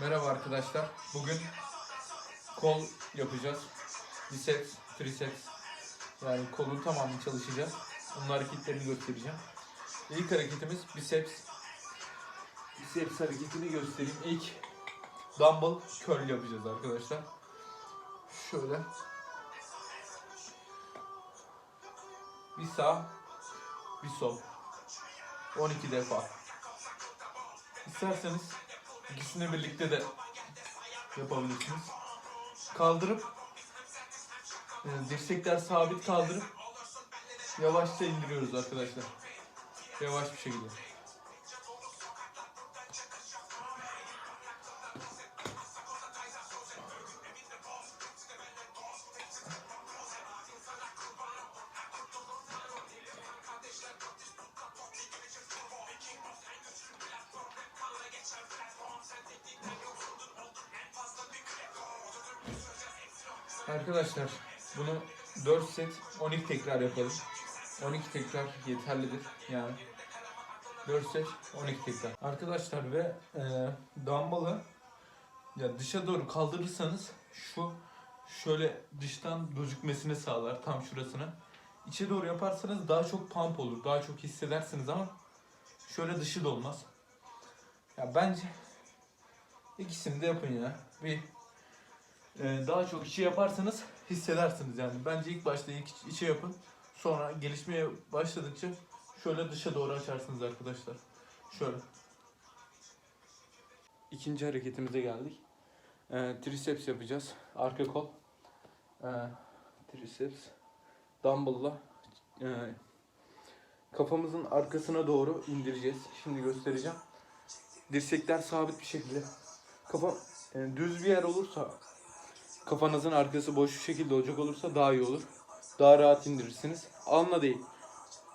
Merhaba arkadaşlar. Bugün kol yapacağız. Biceps, triceps. Yani kolun tamamını çalışacağız. Onun hareketlerini göstereceğim. İlk hareketimiz biceps. Biceps hareketini göstereyim. İlk dumbbell curl yapacağız arkadaşlar. Şöyle. Bir sağ, bir sol. 12 defa. İsterseniz ikisini birlikte de yapabilirsiniz. Kaldırıp e, dirsekler sabit kaldırıp yavaşça indiriyoruz arkadaşlar. Yavaş bir şekilde. Arkadaşlar bunu 4 set 12 tekrar yapalım. 12 tekrar yeterlidir yani. 4 set 12 tekrar. Arkadaşlar ve e, dumbbell'ı ya dışa doğru kaldırırsanız şu şöyle dıştan gözükmesini sağlar tam şurasına. İçe doğru yaparsanız daha çok pump olur. Daha çok hissedersiniz ama şöyle dışı da olmaz. Ya bence ikisini de yapın ya. Bir daha çok içi yaparsanız hissedersiniz yani. Bence ilk başta ilk iç- içi yapın. Sonra gelişmeye başladıkça şöyle dışa doğru açarsınız arkadaşlar. Şöyle. İkinci hareketimize geldik. Ee, triceps yapacağız. Arka kol. Ee, triceps. Dumbbell'la e, kafamızın arkasına doğru indireceğiz. Şimdi göstereceğim. Dirsekler sabit bir şekilde. Kafa e, düz bir yer olursa kafanızın arkası boş bir şekilde olacak olursa daha iyi olur. Daha rahat indirirsiniz. Alnına değil.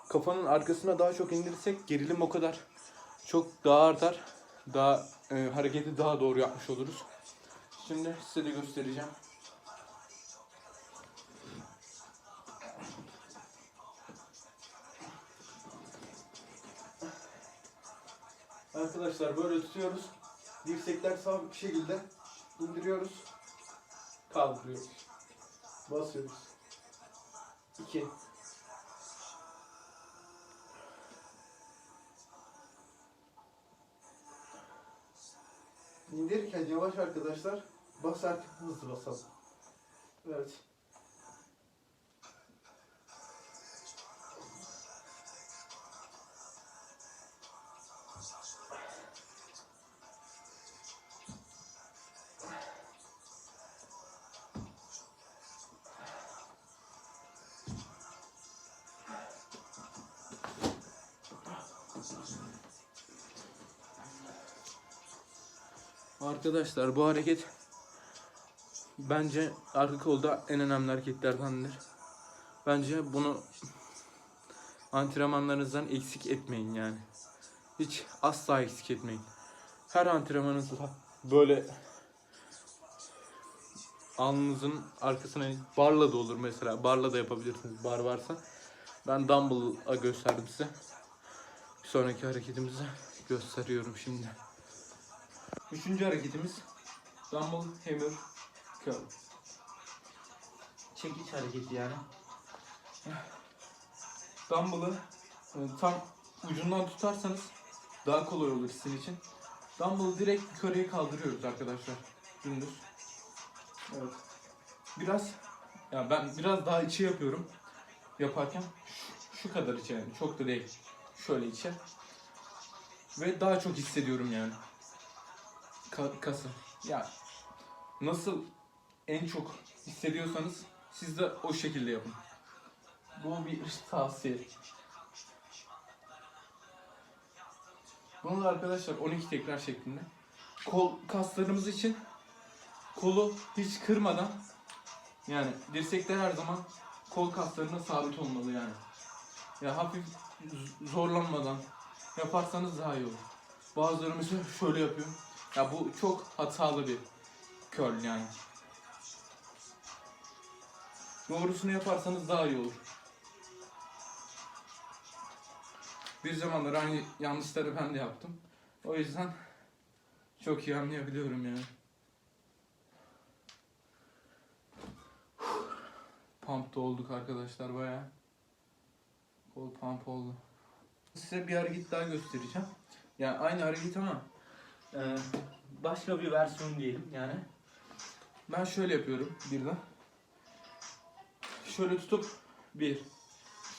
Kafanın arkasına daha çok indirirsek gerilim o kadar çok daha artar. Daha e, hareketi daha doğru yapmış oluruz. Şimdi size de göstereceğim. Arkadaşlar böyle tutuyoruz. Dirsekler sabit bir şekilde indiriyoruz. Kaldırıyoruz. Basıyoruz. 2 İndirirken yavaş arkadaşlar. Basarken hızlı basalım. Evet. Arkadaşlar bu hareket bence arka kolda en önemli hareketlerdendir. Bence bunu antrenmanlarınızdan eksik etmeyin yani. Hiç asla eksik etmeyin. Her antrenmanınızda böyle alnınızın arkasına barla da olur mesela. Barla da yapabilirsiniz bar varsa. Ben dumbbell'a gösterdim size. Bir sonraki hareketimizi gösteriyorum şimdi. Üçüncü hareketimiz Dumbbell Hammer Curl. Çekiç hareketi yani. Dumbbell'ı e, tam ucundan tutarsanız daha kolay olur sizin için. Dumbbell'ı direkt yukarıya kaldırıyoruz arkadaşlar. Dümdüz. Evet. Biraz ya ben biraz daha içe yapıyorum. Yaparken şu, şu kadar içe yani çok da değil. Şöyle içe. Ve daha çok hissediyorum yani ka- kası. Ya nasıl en çok hissediyorsanız siz de o şekilde yapın. Bu bir tavsiye. Bunu da arkadaşlar 12 tekrar şeklinde. Kol kaslarımız için kolu hiç kırmadan yani dirsekler her zaman kol kaslarına sabit olmalı yani. Ya hafif zorlanmadan yaparsanız daha iyi olur. Bazıları mesela şöyle yapıyor. Ya bu çok hatalı bir curl yani. Doğrusunu yaparsanız daha iyi olur. Bir zamanlar aynı yanlışları ben de yaptım. O yüzden Çok iyi anlayabiliyorum ya. Pump'ta olduk arkadaşlar baya. Kol pump oldu. Size bir hareket daha göstereceğim. Yani aynı hareket ama e, başka bir versiyon diyelim yani. Ben şöyle yapıyorum birden. Şöyle tutup bir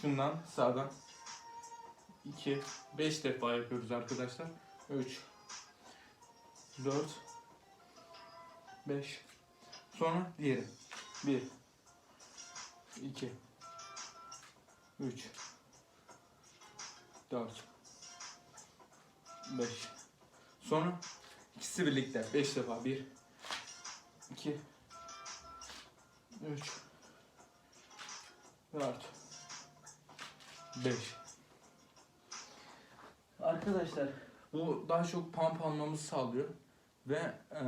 şundan sağdan 2 5 defa yapıyoruz arkadaşlar. 3 4 5 Sonra diğeri. 1 2 3 4 5 Sonra ikisi birlikte 5 defa. 1 2 3 4 5 Arkadaşlar bu daha çok pump almamızı sağlıyor. Ve e,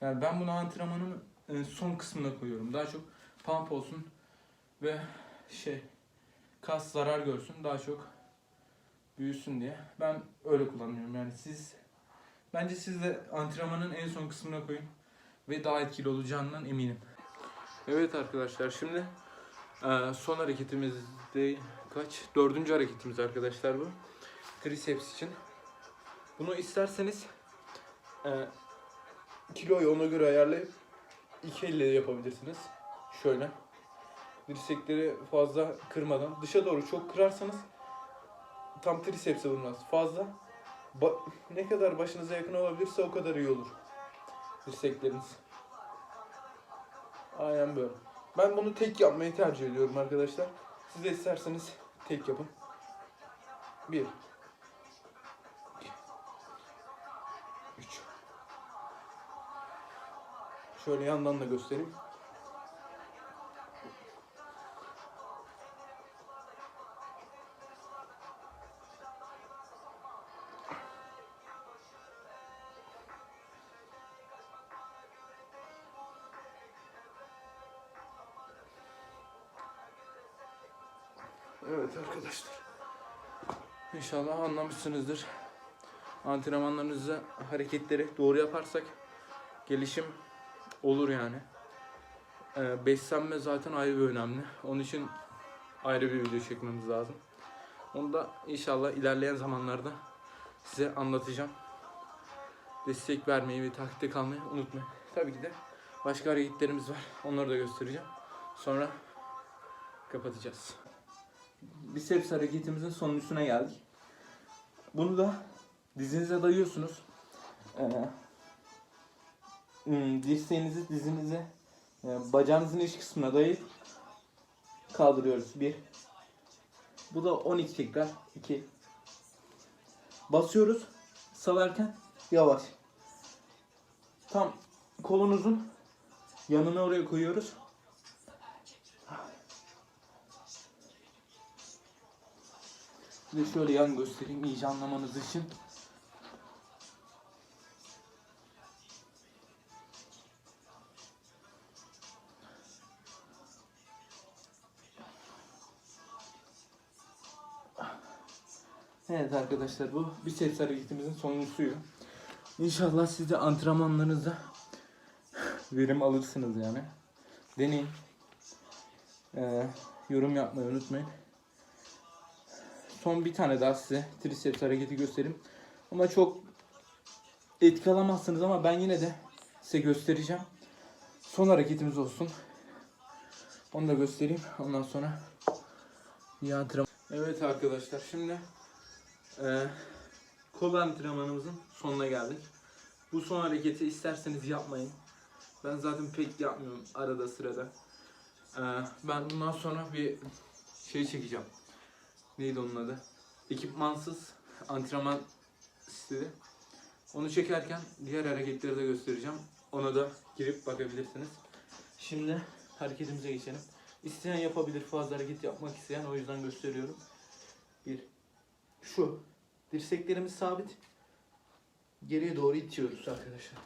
yani ben bunu antrenmanın e, son kısmına koyuyorum. Daha çok pump olsun ve şey kas zarar görsün. Daha çok büyüsün diye. Ben öyle kullanıyorum. Yani siz bence siz de antrenmanın en son kısmına koyun ve daha etkili olacağından eminim. Evet arkadaşlar şimdi e, son hareketimizde kaç? Dördüncü hareketimiz arkadaşlar bu. Triceps için. Bunu isterseniz e, kiloyu ona göre ayarlayıp iki elle yapabilirsiniz. Şöyle. Dirsekleri fazla kırmadan. Dışa doğru çok kırarsanız tam triceps'e vurmaz. Fazla ba- ne kadar başınıza yakın olabilirse o kadar iyi olur. Dirsekleriniz. Aynen böyle. Ben bunu tek yapmayı tercih ediyorum arkadaşlar. Siz de isterseniz tek yapın. Bir. iki, Üç. Şöyle yandan da göstereyim. Evet arkadaşlar. İnşallah anlamışsınızdır. Antrenmanlarınızda hareketleri doğru yaparsak gelişim olur yani. Ee, beslenme zaten ayrı bir önemli. Onun için ayrı bir video çekmemiz lazım. Onu da inşallah ilerleyen zamanlarda size anlatacağım. Destek vermeyi ve takipte kalmayı unutmayın. Tabii ki de başka hareketlerimiz var. Onları da göstereceğim. Sonra kapatacağız. Biceps hareketimizin sonuncusuna geldik. Bunu da dizinize dayıyorsunuz. Ee, dirseğinizi dizinize e, bacağınızın iç kısmına dayayıp kaldırıyoruz. Bir. Bu da 12 tekrar. 2. Basıyoruz. Salarken yavaş. Tam kolunuzun yanına oraya koyuyoruz. Size şöyle yan göstereyim iyice anlamanız için. Evet arkadaşlar bu biceps hareketimizin sonuncusuydu. İnşallah siz de antrenmanlarınızda verim alırsınız yani. Deneyin. Ee, yorum yapmayı unutmayın. Son bir tane daha size triceps hareketi göstereyim. Ama çok etki alamazsınız ama ben yine de size göstereceğim. Son hareketimiz olsun. Onu da göstereyim. Ondan sonra bir antrenman. Evet arkadaşlar şimdi e, kol antrenmanımızın sonuna geldik. Bu son hareketi isterseniz yapmayın. Ben zaten pek yapmıyorum arada sırada. E, ben bundan sonra bir şey çekeceğim. Neydi onun adı? Ekipmansız antrenman stili. Onu çekerken diğer hareketleri de göstereceğim. Ona da girip bakabilirsiniz. Şimdi hareketimize geçelim. İsteyen yapabilir fazla hareket yapmak isteyen o yüzden gösteriyorum. Bir. Şu. Dirseklerimiz sabit. Geriye doğru itiyoruz arkadaşlar.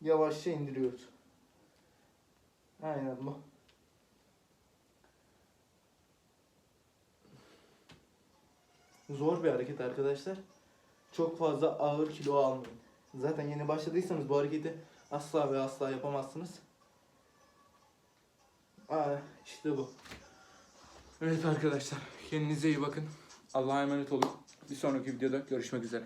Yavaşça indiriyoruz. Aynen bu. Zor bir hareket arkadaşlar. çok fazla ağır kilo almayın. Zaten yeni başladıysanız bu hareketi asla ve asla yapamazsınız. Aa, işte bu. Evet arkadaşlar kendinize iyi bakın. Allah'a emanet olun. Bir sonraki videoda görüşmek üzere.